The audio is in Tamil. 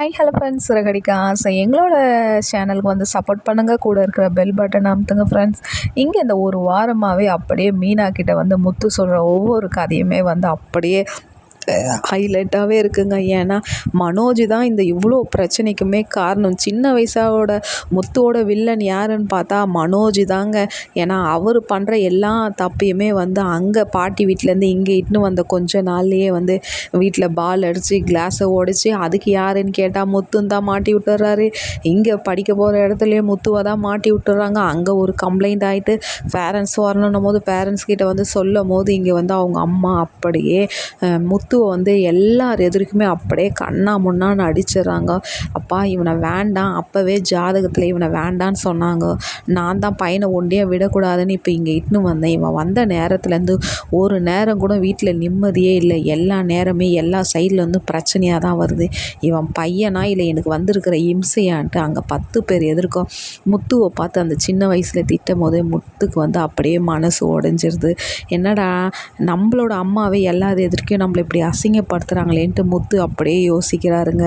ஹாய் ஹலோ ஃப்ரெண்ட்ஸ் சிறகடிக்க ஆசை. எங்களோட சேனலுக்கு வந்து சப்போர்ட் பண்ணுங்கள் கூட இருக்கிற பெல் பட்டன் அமுத்துங்க ஃப்ரெண்ட்ஸ் இங்கே இந்த ஒரு வாரமாகவே அப்படியே மீனா கிட்ட வந்து முத்து சொல்கிற ஒவ்வொரு கதையுமே வந்து அப்படியே ஹைலைட்டாகவே இருக்குங்க. ஏன்னா மனோஜ் தான் இந்த இவ்வளோ பிரச்சனைக்குமே காரணம். சின்ன வயசாவோட முத்துவோட வில்லன் யாருன்னு பார்த்தா மனோஜ் தாங்க. ஏன்னா அவர் பண்ணுற எல்லா தப்பையுமே வந்து அங்கே பாட்டி வீட்டிலேருந்து இங்கே இட்டுன்னு வந்த கொஞ்ச நாள்லேயே வந்து வீட்டில் பால் அடித்து கிளாஸை உடச்சி அதுக்கு யாருன்னு கேட்டால் முத்துன்னு தான் மாட்டி விட்டுறாரு. இங்கே படிக்க போகிற இடத்துலையே முத்துவை தான் மாட்டி விட்டுறாங்க. அங்கே ஒரு கம்ப்ளைண்ட் ஆகிட்டு பேரண்ட்ஸ் வரணும் போது பேரண்ட்ஸ் கிட்ட வந்து சொல்லும் போது இங்கே வந்து அவங்க அம்மா அப்படியே முத்து முத்துவை வந்து எல்லார் எதிர்க்குமே அப்படியே கண்ணா முன்னான்னு அடிச்சிடுறாங்க. அப்பா இவனை வேண்டாம். அப்போவே ஜாதகத்தில் இவனை வேண்டான்னு சொன்னாங்க. நான் தான் பையனை ஒண்டியாக விடக்கூடாதுன்னு இப்போ இங்கே இட்டுன்னு வந்தேன். இவன் வந்த நேரத்துலேருந்து ஒரு நேரம் கூட வீட்டில் நிம்மதியே இல்லை. எல்லா நேரமே எல்லா சைட்லேருந்து பிரச்சனையாக தான் வருது. இவன் பையனா இல்லை? எனக்கு வந்திருக்கிற இம்சையான்ட்டு அங்கே பத்து பேர் எதிர்க்கும். முத்துவை பார்த்து அந்த சின்ன வயசில் திட்டும் போதே முத்துக்கு வந்து அப்படியே மனசு உடஞ்சிருது. என்னடா நம்மளோட அம்மாவே எல்லா எதிர்க்கையும் நம்மளை இப்படி அசிங்கப்படுத்துகிறாங்களேன்ட்டு முத்து அப்படியே யோசிக்கிறாருங்க.